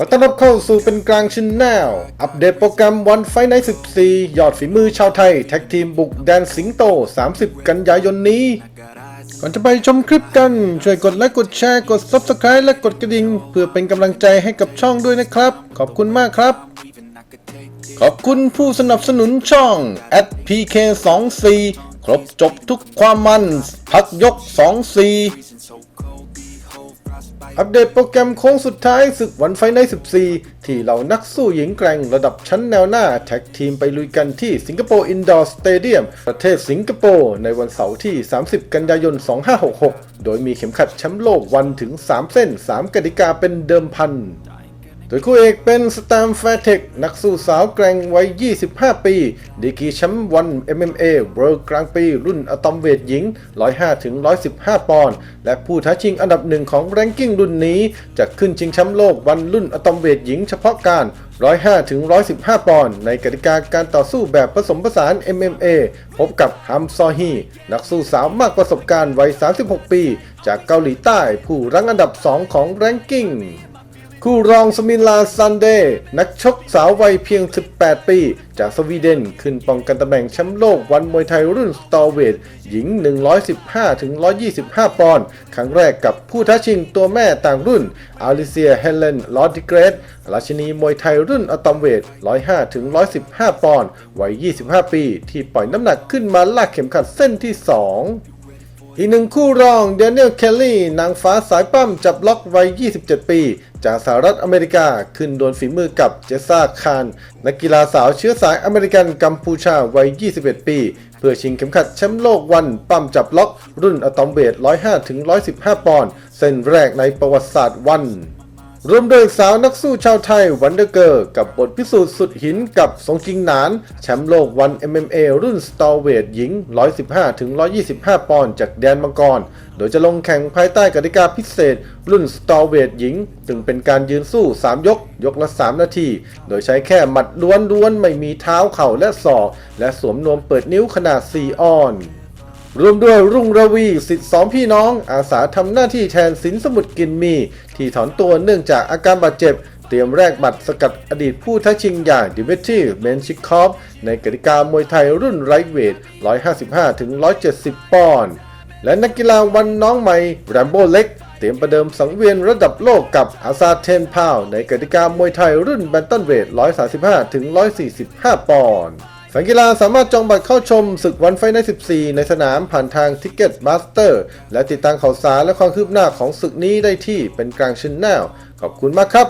ขอต้อนรับเข้าสู่เป็นกลางชินแนล อัปเดตโปรแกรมวันไฟใน 14 ยอดฝีมือชาวไทย แท็กทีมบุกแดนสิงโต 30 กันยายนนี้ ก่อนจะไปชมคลิปกัน ช่วยกดไลค์กดแชร์กด Subscribe และกดกระดิ่ง เพื่อเป็นกำลังใจให้กับช่องด้วยนะครับ ขอบคุณมากครับ ขอบคุณผู้สนับสนุนช่อง @pk24 ครบจบทุกความมัน พักยก 24 อัปเดตโปรแกรมโค้งสุดท้ายศึกวันไฟใน 14 ที่เหล่านักสู้หญิงแกร่งระดับชั้นแนวหน้า แท็กทีมไปลุยกันที่สิงคโปร์อินดอร์สเตเดียมประเทศสิงคโปร์ ในวันเสาร์ที่ 30 กันยายน 2566 โดยมีเข็มขัดแชมป์โลกวันถึง 3 เส้น 3 กติกาเป็นเดิมพัน โดยคู่เอกเป็นสตามแฟเทคนักสู้สาวแกร่งวัย 25 ปี ดีกีแชมป์วัน MMA เวิลด์กลางปีรุ่นอะตอมเวทหญิง 105-115 ปอนด์ และผู้ท้าชิงอันดับหนึ่งของแรงกิ้งรุ่นนี้ จะขึ้นชิงแชมป์โลกวันรุ่นอะตอมเวทหญิงเฉพาะการ 105-115 ปอนด์ ในกติกาการต่อสู้แบบผสมผสาน MMA พบกับฮัมซอฮีนักสู้สาวมากประสบการณ์วัย 36 ปี จากเกาหลีใต้ผู้รั้งอันดับ 2 ของแรงกิ้ง คู่รองสมิลาซันเดย์นักชกสาววัยเพียง 18 ปี จากสวีเดน ขึ้นป้องกันตำแหน่งแชมป์โลกวันมวยไทยรุ่นสตอเวทหญิง 115-125 ปอนด์ครั้งแรกกับผู้ท้าชิงตัวแม่ต่างรุ่นอาริเซียเฮเลนลอดิเกรสราชินีมวยไทยรุ่นอะตอมเวท 105-115 ปอนด์วัย 25 ปี ที่ปล่อยน้ำหนักขึ้นมาลากเข็มขัดเส้นที่ 2อีกหนึ่งคู่รองเดน i น l ลเคลลี่นางฟ้าสายปั้มจับล็อกวัย 27 ปี จากสหรัฐอเมริกาขึ้นดวลฝีมือกับเจสซาคานนักกีฬาสาวเชื้อสายอเมริกันกัมพูชาวัย 21 ปี เพื่อชิงเข็มขัดแชมป์โลกวันปั้มจับล็อก รุ่นอะตอมเวท 105-115 ปอนด์เส้นแรกในประวัติศาสตร์วัน รวมโดยสาวนักสู้ชาวไทยวันเดอร์เกอร์กับบทพิสูจน์สุดหินกับสงจิงหนาน แชมป์โลกวัน MMA รุ่นสตอเวทหญิง 115-125 ปอนด์จากแดนมังกร โดยจะลงแข่งภายใต้กติกาพิเศษ รุ่นสตอเวทหญิง จึงเป็นการยืนสู้ 3 ยก ยกละ 3 นาที โดยใช้แค่หมัดล้วนๆ ไม่มีเท้าเข่าและศอกและสวมนวมเปิดนิ้วขนาด 4 ออน รวมด้วยรุ่งระวีสิทธิสองพี่น้อง อาสาทำหน้าที่แทนสินสมุทรกินมี ที่ถอนตัวเนื่องจากอาการบาดเจ็บ เตรียมแลกบัตรสกัดอดีตผู้ท้าชิงอย่างดิเวทีเมนชิคอฟในกติกามวยไทยรุ่นไรท์เวท 155-170 ปอนด์และนักกีฬาวันน้องใหม่แรมโบ้เล็ก เตรียมประเดิมสังเวียนระดับโลกกับอาซาเทนพาวในกติกามวยไทยรุ่นแบนตันเวท 135-145 ปอนด์ แฟนกีฬาสามารถจองบัตรเข้าชมศึกวันไฟใน 14 ในสนามผ่านทางทิกเก็ตมาสเตอร์และติดตามข่าวสารและความคืบหน้าของศึกนี้ได้ที่เป็นกลางชินแนลขอบคุณมากครับ